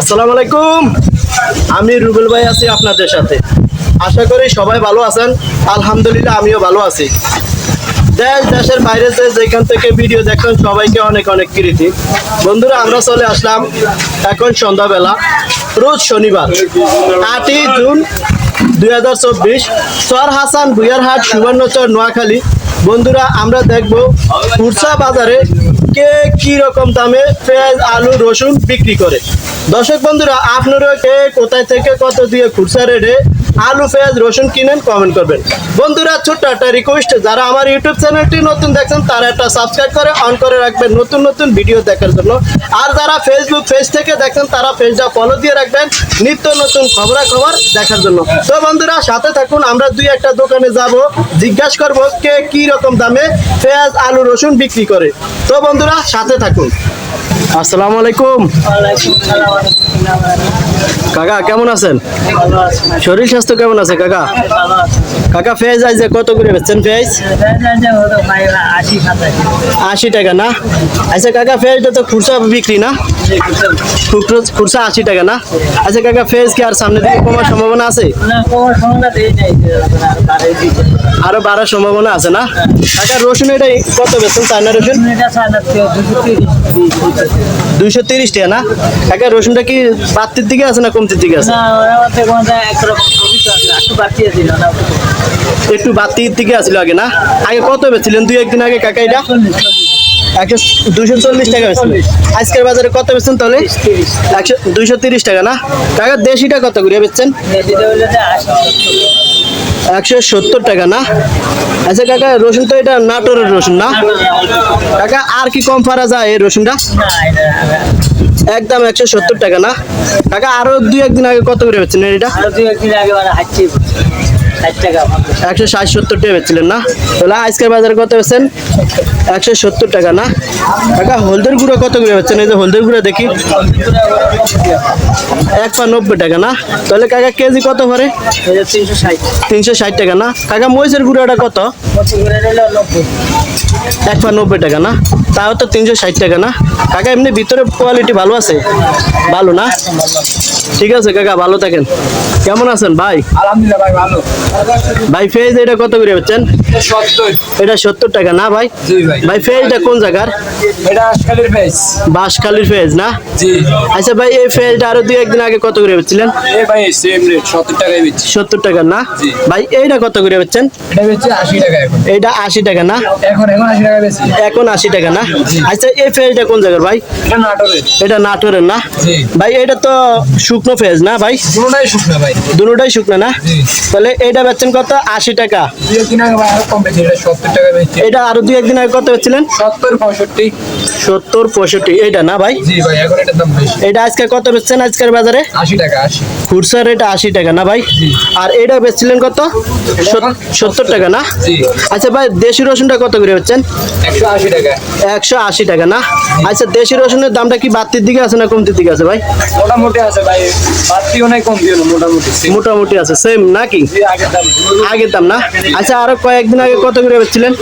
আসসালামু আলাইকুম। আমি রুবেল ভাই আছি আপনাদের সাথে। আশা করি সবাই ভালো আছেন। আলহামদুলিল্লাহ, আমিও ভালো আছি। দেশ, দেশের বাইরে যে যেখান থেকে ভিডিও দেখেন সবাইকে অনেক অনেক কৃতি। বন্ধুরা, আমরা চলে আসলাম এখন সন্ধ্যাবেলা, রোজ শনিবার, আটই জুন দুই হাজার চব্বিশ সর হাসান বুয়ারহাট সুবর্ণচর, নোয়াখালী। বন্ধুরা, আমরা দেখব কুরসা বাজারে কে কি রকম দামে পেঁয়াজ, আলু, রসুন বিক্রি করে। দর্শক বন্ধুরা, আপনারা কে, কোথায় থেকে কত দিয়ে খুরসা রেটে আলু, পেঁয়াজ, রসুন কিনেন কমেন্ট করবেন। বন্ধুরা, ছোট্ট একটা রিকোয়েস্ট যারা আমার ইউটিউব চ্যানেলটি নতুন দেখছেন, তারা একটা সাবস্ক্রাইব করে অন করে রাখবেন নতুন নতুন ভিডিও দেখার জন্য। আর যারা ফেসবুক পেজ থেকে দেখছেন, তারা পেজটা ফলো দিয়ে রাখবেন, নিত্য নতুন খবরাখবর দেখার জন্য। তো বন্ধুরা, সাথে থাকুন, আমরা দুই একটা দোকানে যাব, জিজ্ঞাসা করব কে কি রকম দামে পেঁয়াজ, আলু, রসুন বিক্রি করে। তো বন্ধুরা, সাথে থাকুন। আসসালামু আলাইকুম। কাকা কেমন আছেন? শরীর স্বাস্থ্য কেমন আছে কাকা? কাকা ফেজ আইছে কত করে বেচছেন ফেজ আশি টাকা। না? আচ্ছা কাকা ফেজটা তো খুরসা বিক্রি না? খুরসা আশি টাকা না? আচ্ছা কাকা ফেজ কি আর সামনে দিকে কমার সম্ভাবনা আছে? আরও বাড়ার সম্ভাবনা আছে না? কাকা রসুন এটা কত বেচছেন? চায়না রসুন? দুইশো তিরিশ টাকা না? কাকা রসুনটা কি বাড়তির দিকে আছে না কমতির দিকে আছে? একটু বাড়তির দিকে আছিল আগে না? আগে কত বেছিলেন দুই একদিন আগে কাকা এটা? একশো দুইশো চল্লিশ টাকা বেচলেন আজকের বাজারে কত বেচছেন তাহলে? একশো দুইশো তিরিশ টাকা না? কাকা দেশিটা কত করে বেচছেন? একশো সত্তর টাকা, না? আচ্ছা কাকা, রসুন তো এটা নাটোরের রসুন, না? কাকা, আর কি কম পারা যায় এই রসুনটা? একদম একশো সত্তর টাকা, না? কাকা, আরও দুই একদিন আগে কত করে হচ্ছে এটা একশো ষাট সত্তর টাকা বেচছিলেন না? তাহলে আজকের বাজারে কত বেচছেন? একশো সত্তর টাকা না? কাকা হলদের গুঁড়ো কত করে বেচছেন? এই যে হলদের গুঁড়ো দেখি। এক পা নব্বই টাকা না? তাহলে কাকা কেজি কত ভরে? তিনশো ষাট। টাকা না? কাকা মহিষের গুঁড়োটা কত? নব্বই। এক পা নব্বই টাকা না? তাও তো তিনশো ষাট টাকা না? কাকা এমনি ভিতরে কোয়ালিটি ভালো আছে? ভালো না? ঠিক আছে কাকা ভালো থাকেন। কেমন আছেন ভাই? আলহামদুলিল্লাহ ভাই ভালো। ভাই ফেজ এটা কত করে সত্তর এটা সত্তর টাকা না ভাই? ভাই। ফেজটা কোন জায়গার? এটা বাঁশখালীর ফেজ না? আচ্ছা ভাই এই ফেজটা আরও দুই একদিন আগে কত করে ভাই সত্তর টাকা না? ভাই এইটা কত করে বেচছেন? এটা আশি টাকা না? এখন আশি টাকা না? আচ্ছা এই ফেজটা কোন জায়গার ভাই? এটা নাটোরের। না? ভাই এটা তো শুকনো ফেজ না ভাই? শুকনো ভাই। দুটোটাই শুকনো না। তাহলে এইটা বেচছেন কত? আশি টাকা। এটা আরও দুই একদিন আগে কত বেচছিলেন? সত্তর পঁয়ষট্টি। সত্তর পঁয়ষট্টি এটা না ভাই? এটা আজকে কত বেচছেন আজকের বাজারে? আশি টাকা আশি। রেট আশি টাকা না ভাই? আর এটা বেচছিলেন কত? সত্তর টাকা না? আচ্ছা ভাই দেশি রসুনটা কত করে বেচছেন? একশো আশি টাকা। না? আচ্ছা দেশি রসুনের দামটা কি বাড়তির দিকে আছে না কমতির দিকে আছে ভাই? মোটামুটি আছে ভাই বাড়তিও নাই কমতিও না মোটামুটি মোটামুটি আছে সেম নাকি? আগের দাম না? আচ্ছা আরও কয়েকদিন আগে কত করে বেচছিলেন?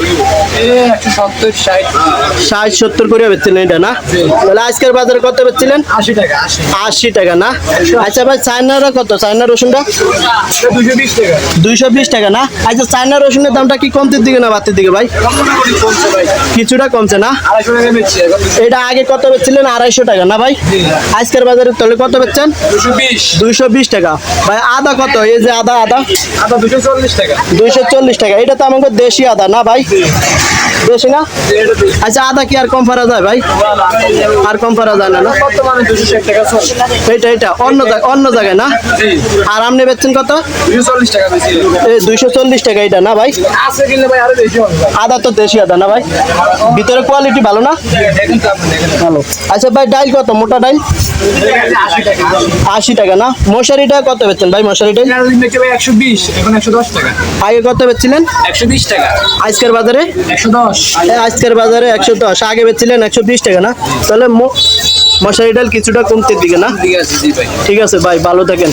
ষাট সত্তর করে বেচছিলেন এটা না? তাহলে আজকের বাজারে কত বেচছিলেন? আশি টাকা আশি। টাকা না? আচ্ছা ভাই চায়নারা কত? চায়না রসুনটা? দুইশো বিশ টাকা না? আচ্ছা চায়না রসুনের দামটা কি কমতির দিকে না বাড়তির দিকে ভাই? কিছুটা কমছে না? এটা আগে কত বেচছিলেন? আড়াইশো টাকা না ভাই? আজকের বাজারে তাহলে কত বেচছেন? দুইশো বিশ টাকা। ভাই আদা কত? এই যে আদা আদা? দুশো চল্লিশ টাকা। দুইশো চল্লিশ টাকা। এটা তো আমাকে দেশি আদা না ভাই? দেশি না? আচ্ছা আদা কি আর কম পারা যায় ভাই? আর কম পারা যায় না না? এইটা এটা অন্য জায়গায় অন্য জায়গায় না? আর আপনি বেচছেন কত? বেশি দুইশো চল্লিশ টাকা এটা না ভাই? বেশি আদা তো দেশি আদা না ভাই? ভিতরে কোয়ালিটি ভালো না? ভালো। আচ্ছা ভাই ডাইল কত? মোটা ডাইল? আশি টাকা না? মশারিটা কত বেচছেন ভাই মশারিটা? একশো বিশ এখন একশো দশ টাকা। আগে কত বেচছিলেন? একশো বিশ টাকা। আজকের বাজারে? একশো দশ আজকের বাজারে একশো দশ। আগে বেচছিলেন একশো বিশ টাকা না? তাহলে মশারি ডাল কিছুটা কমতির দিকে না? ঠিক আছে ভাই। ঠিক আছে ভাই ভালো থাকেন।